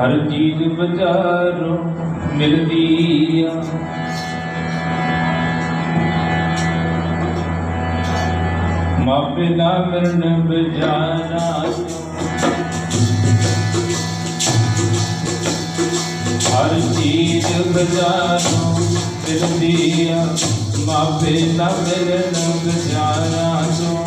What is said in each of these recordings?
ਹਰ ਚੀਜ਼ ਬਾਜ਼ਾਰੋਂ ਮਿਲਦੀ ਆ। ਮਾਪੇ ਨਾ ਮਿਲਣ ਬਜਾਰਾ ਹਰ ਚੀਜ਼ ਬਜ਼ਾਰੋਂ ਮਿਲਦੀ ਆ। ਮਾਪੇ ਨਾ ਮਿਲਣ ਬਜਾਰਾ ਤੋਂ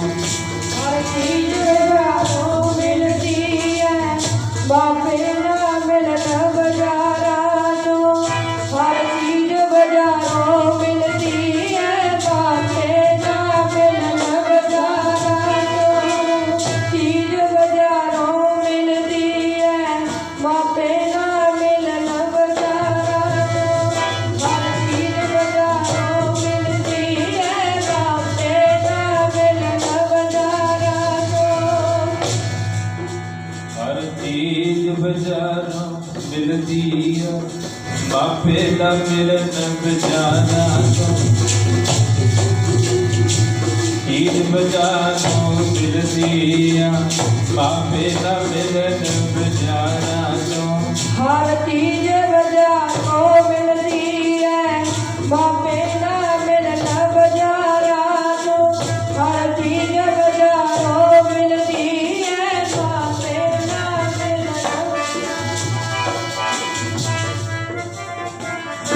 ਮਾਪੇ ਦਾ ਮਿਲਣ ਤੋਂ। ਚੀਜ਼ ਬਾਜ਼ਾਰੋਂ ਮਿਲਦੀ ਆ। ਮਾਪੇ ਦਾ ਮਿਲਣ ਬਜਾਰਾ ਤੋਂ। ਹਰ ਚੀਜ਼ ਬਾਜ਼ਾਰੋਂ ਮਿਲਦੀ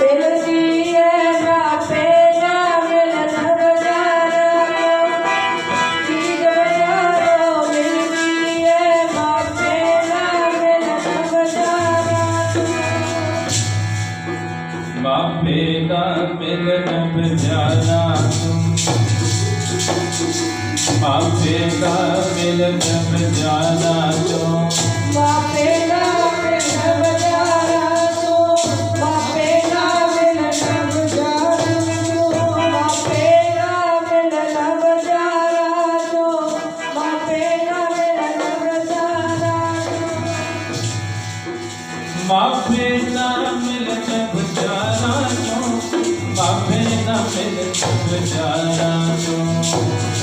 ਬਾਪੇ ਚੀਜ਼ ਬਾਜ਼ਾਰੋਂ ਮਿਲਦੀ ਹੈ ਬਾਪੇ ਨਾ ਮਿਲਣ ਮਾਪੇ ਨਾ ਮਿਲਣ ਬਜਾਰਾ ਤੋਂ ਮਾਪੇ ਨਾ ਮਿਲਣ ਬਜਾਰਾ ਤੋਂ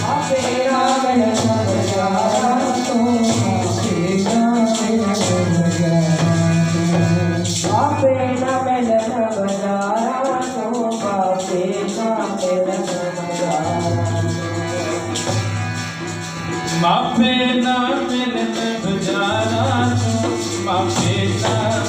ਬਾਪੇ ਨਾ ਮਿਲਣ ਬਾਜ਼ਾਰਾਂ ਤੋਂ ਬਾਪੇ ਨਾ ਮਿਲਣ ਬਾਜ਼ਾਰਾਂ ਤੋਂ ਬਾਪੇ ਨਾ ਮਿਲਣ ਬਾਜ਼ਾਰਾਂ ਤੋਂ ਬਾਪੇ ਨਾ ਮਿਲਣ ਬਾਜ਼ਾਰਾਂ ਤੋਂ ਮਾਪੇ ਨਾ ਮਿਲਣ ਬਜਾਰਾ ਤੋਂ ਮਾਪੇ ਨਾ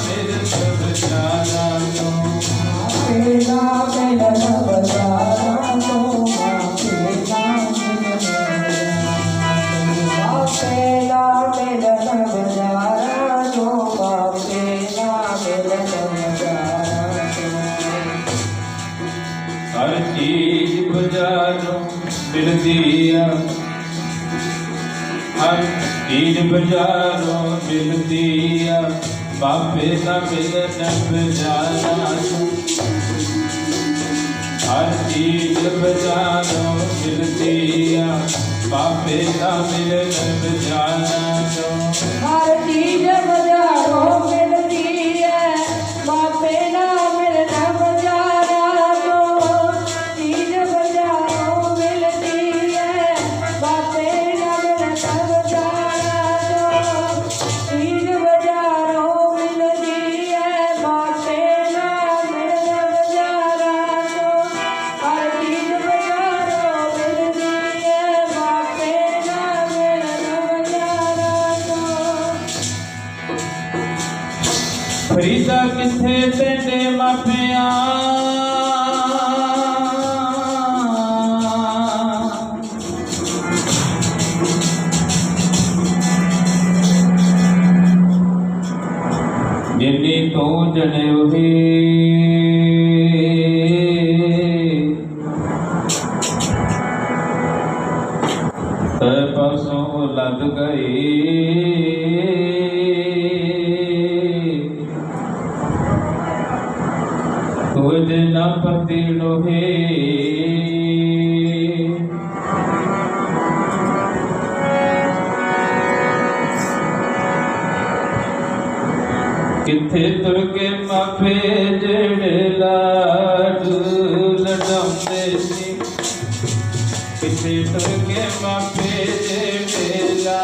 ਬਜਾਰਾ ਹਰ ਚੀਜ਼ ਬਾਜ਼ਾਰੋਂ ਮਿਲਦੀ ਆ ਬਾਪੇ ਦਾ ਮਿਲਣ ਬਜਾਰਾ ਜਾਣਾ ਹਰ ਚੀਜ਼ ਬਾਜ਼ਾਰੋਂ ਮਿਲਦੀ ਆ। ਬਾਪੇ ਦਾ ਮਿਲਣ ਬਜਾਰਾ ਤੋਂ ਜਿੰਨੀ ਤੂੰ ਜਣਿਓ ਹੀ ਤੇ ਪਸੋਂ ਲੱਗ ਗਈ। ਤੁਝ ਨਾ ਪਤੀ ਲੋਹੇ ਕਿੱਥੇ ਤੁਰ ਕੇ ਮਾਪੇ ਜਿਹੜੇ ਲਾਡ ਲਡਾਉਂਦੇ ਸੀ ਕਿੱਥੇ ਤੁਰ ਕੇ ਮਾਪੇ ਜਿਹੜੇ ਲਾਡ